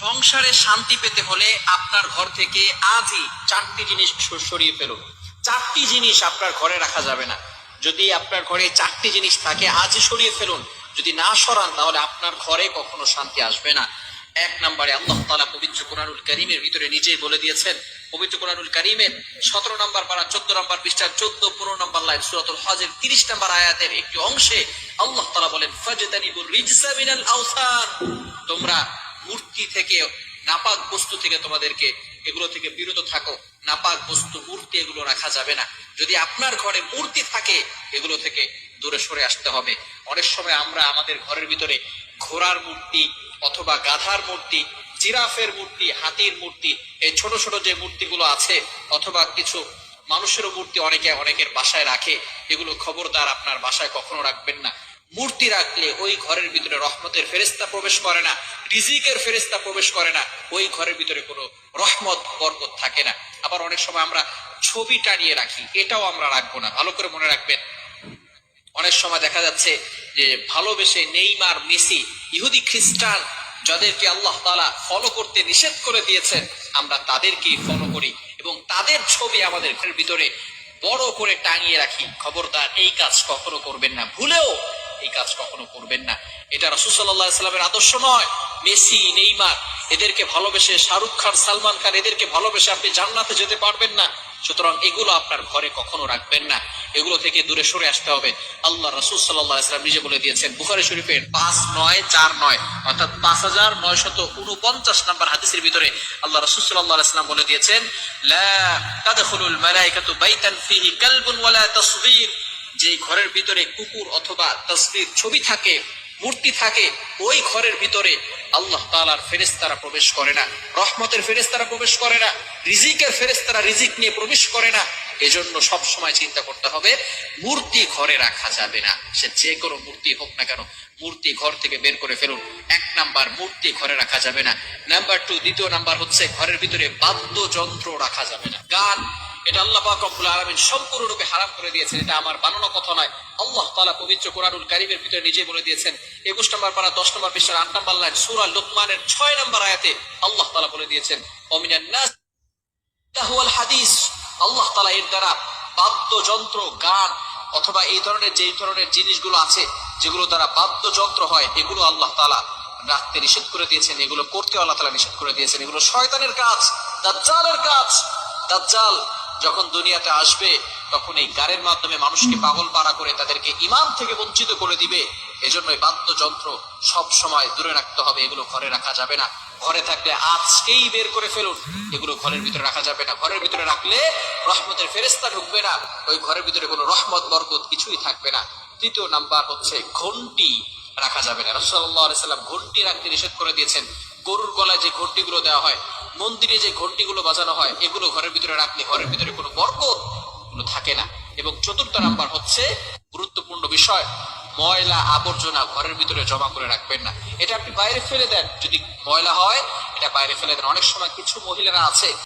সংসারে শান্তি পেতে হলে আপনার ঘর থেকে আজই চারটি জিনিস সরিয়ে ফেলুন। চারটি জিনিস আপনার ঘরে রাখা যাবে না। যদি আপনার ঘরে চারটি জিনিস থাকে, আজই সরিয়ে ফেলুন। যদি না সরান, তাহলে আপনার ঘরে কখনো শান্তি আসবে না। এক নম্বরে আল্লাহ তালা পবিত্র কোরআনুল করিমের ভিতরে নিজেই বলে দিয়েছেন, পবিত্র কোরআনুল করিমের সতেরো নম্বর পারা, চোদ্দ নম্বর পৃষ্ঠার চোদ্দ, পনেরো নম্বর লাইন সুরাতুল হজের তিরিশ নম্বর আয়াতের একটি অংশে আল্লাহ তালা বলেন, ফাজতানিবুর রিজসা মিনাল আওসান তোমরা মূর্তি থেকে, নাপাক বস্তু থেকে তোমাদেরকে এগুলো থেকে বিরত থাকো। নাপাক বস্তু, মূর্তি এগুলো রাখা যাবে না। যদি আপনার ঘরে মূর্তি থাকে, এগুলো থেকে দূরে সরে আসতে হবে। অনেক সময় আমরা আমাদের ঘরের ভিতরে ঘোড়ার মূর্তি অথবা গাধার মূর্তি, জিরাফের মূর্তি, হাতির মূর্তি, এই ছোট ছোট যে মূর্তিগুলো আছে, অথবা কিছু মানুষেরও মূর্তি অনেকে অনেকের বাসায় রাখে, এগুলো খবরদার আপনার বাসায় কখনো রাখবেন না। মূর্তি রাখলে ওই ঘরের ভিতরে রহমতের ফেরেস্তা প্রবেশ করে না, রিজিকের ফেরেস্তা প্রবেশ করে না, ওই ঘরের ভিতরে কোনো রহমত, বরকত থাকে না। আবার অনেক সময় আমরা ছবি টানিয়ে রাখি, এটাও আমরা রাখব না, ভালো করে মনে রাখবেন। অনেক সময় দেখা যাচ্ছে যে ভালোবেসে নেইমার, মেসি, ইহুদি খ্রিস্টান যাদেরকে আল্লাহ তালা ফলো করতে নিষেধ করে দিয়েছেন, আমরা তাদেরকেই ফলো করি এবং তাদের ছবি আমাদের ঘরের ভিতরে বড় করে টাঙিয়ে রাখি। খবরদার, এই কাজ কখনো করবেন না। ভুলেও এই কাজ কখনো করবেন না। এটা রসুসাল্লাহ সাল্লামের আদর্শ নয়। মেসি, নেইমার, এদেরকে ভালোবেসে, শাহরুখ খান, সালমান খান, এদেরকে ভালোবেসে আপনি জান্নাতে যেতে পারবেন না। সুতরাং এগুলো আপনার ঘরে কখনো রাখবেন না। এগুলো থেকে দূরে সরে আসতে হবে। আল্লাহ রসুল সাল্লাহ ইসলাম নিজে বলে দিয়েছেন বুখারি শরীফের পাঁচ নয়, চার নয়, অর্থাৎ পাঁচ হাজার নয় শত উনপঞ্চাশ নাম্বার হাদিসের ভিতরে আল্লাহ রসুল সাল্লাহ ইসলাম বলে দিয়েছেন, লা তাদখুলুল মালাইকাতু বাইতান ফিহি কালবুন ওয়ালা তাসগীর। যে ঘরের ভিতরে কুকুর অথবা তসবির ছবি থাকে, মূর্তি থাকে, ওই ঘরের ভিতরে আল্লাহ তালার ফেরেস্তারা প্রবেশ করে না। রহমতের ফেরেস্তারা প্রবেশ করে না, রিজিকের ফেরেস্তারা রিজিক নিয়ে প্রবেশ করে না। এজন্য সব সময় চিন্তা করতে হবে, মূর্তি ঘরে রাখা যাবে না। সে যে কোনো মূর্তি হোক না কেন, মূর্তি ঘর থেকে বের করে ফেলুন। এক নাম্বার, মূর্তি ঘরে রাখা যাবে না। নাম্বার টু দ্বিতীয় নাম্বার হচ্ছে ঘরের ভিতরে বাদ্যযন্ত্র রাখা যাবে না। গান এটা আল্লাহ পাক রব্বুল আলামিন সম্পূর্ণরূপে হারাম করে দিয়েছেন। এটা আমার বানানো কথা নয়। আল্লাহ তাআলা পবিত্র কোরআনুল কারীমের ভিতরে নিজে বলে দিয়েছেন 21 নম্বর পারা 10 নম্বর পৃষ্ঠার 8 নম্বর লাইন, সূরা লুকমানের 6 নম্বর আয়াতে আল্লাহ তাআলা বলে দিয়েছেন অমিনান নাস লাহুয়াল হাদিস। আল্লাহ তাআলা এর দ্বারা বাদ্যযন্ত্র, গান অথবা এই ধরনের যে ধরনের জিনিসগুলো আছে, যেগুলো দ্বারা বাদ্যযন্ত্র হয়, এগুলো আল্লাহ তাআলা রাখতে নিষেধ করে দিয়েছেন। এগুলো করতে আল্লাহ তাআলা নিষেধ করে দিয়েছেন। এগুলো শয়তানের কাজ, দাজ্জালের কাজ। দাজ্জাল যখন দুনিয়াতে আসবে, তখন এই গানের মাধ্যমে মানুষকে পাগল পাড়া করে তাদেরকে ইমান থেকে বঞ্চিত করে দিবে। এজন্য এই বাদ্যযন্ত্র সব সময় দূরে রাখতে হবে। এগুলো ঘরে রাখা যাবে না। ঘরে থাকলে আজকেই বের করে ফেলুন। এগুলো ঘরের ভিতরে রাখা যাবে না। ঘরের ভিতরে রাখলে রহমতের ফেরেস্তা ঢুকবে না। ওই ঘরের ভিতরে কোনো রহমত, বরকত কিছুই থাকবে না। তৃতীয় নাম্বার হচ্ছে ঘন্টি রাখা যাবে না। রসল্লাহ সাল্লাম ঘন্টি রাখতে নিষেধ করে দিয়েছেন। গরুর গলায় যে ঘন্টিগুলো দেওয়া হয় মন্দিরে যে ঘন্টিগুলো বাজানো হয়, এগুলো ঘরের ভিতরে রাখলে ঘরের ভিতরে কোনো বরকত থাকে না। এবং চতুর্থ নাম্বার হচ্ছে গুরুত্বপূর্ণ বিষয়, ময়লা আবর্জনা ঘরের ভিতরে জমা করে রাখবেন না। এটা আপনি বাইরে ফেলে দেন। যদি ময়লা হয়, এটা বাইরে ফেলে দেন। অনেক সময় কিছু মহিলারা আছে